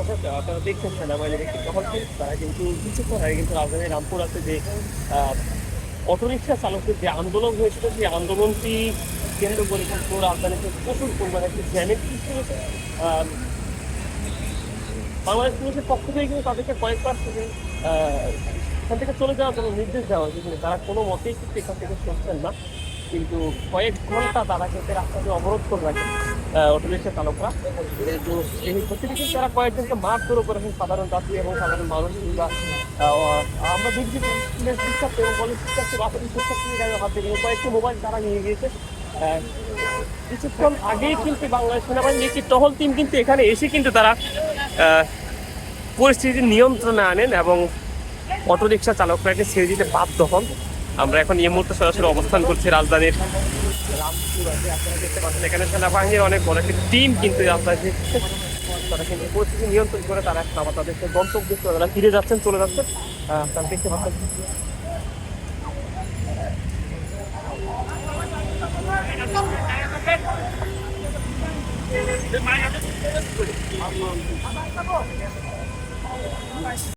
আপনারা দেখছেন সেনাবাহিনীর একটি টহল তারা কিন্তু কিছুক্ষণ আগে কিন্তু রাজধানীর রামপুর আছে যে আহ, অটোরিক্সা চালকদের যে আন্দোলন হয়েছিল সেই আন্দোলনটি কেন্দ্র করে কিন্তু রাজধানীতে প্রচুর পরিমাণে একটি জ্যামের সৃষ্টি হয়েছে। বাংলাদেশ পুলিশের পক্ষ থেকে কিন্তু তাদেরকে কয়েকবার এখান থেকে চলে যাওয়ার জন্য নির্দেশ দেওয়া হয়েছে তারা কোনো মতেই কিন্তু এখান থেকে সরছেন না। কিন্তু কয়েক ঘণ্টা তারা কিন্তু রাস্তাকে অবরোধ করে রাখে অটোরিক্সা চালকরা। কিন্তু এই কিন্তু তারা কয়েকজনকে মারধরও করেছেন সাধারণ যাত্রী এবং সাধারণ মানুষ কিংবা আমরা দেখছি শিক্ষার্থী এবং কলেজ শিক্ষার্থী বাসের শিক্ষার্থীর গায়ে হাত থেকে কয়েকটি মোবাইল তারা নিয়ে গিয়েছে। কিছুক্ষণ আগেই কিন্তু বাংলাদেশ সেনাবাহিনীর একটি টহল টিম কিন্তু এখানে এসে কিন্তু তারা পরিস্থিতি নিয়ন্ত্রণে আনেন এবং অটোরিকশা চালকরাকে ছেড়ে দিতে বাধ্য হন। আমরা এখন এই মুহূর্তে সরাসরি অবস্থান করছি রাজধানীর দেখতে পাচ্ছেন এখানে সেনাবাহিনীর অনেক বড় একটি টিম কিন্তু এই রাজধানীতে তারা কিন্তু পরিস্থিতি নিয়ন্ত্রণ করে, তারা এখন আবার তাদের গন্তব্য তারা ফিরে যাচ্ছেন, চলে যাচ্ছেন। তারা দেখতে পাচ্ছেন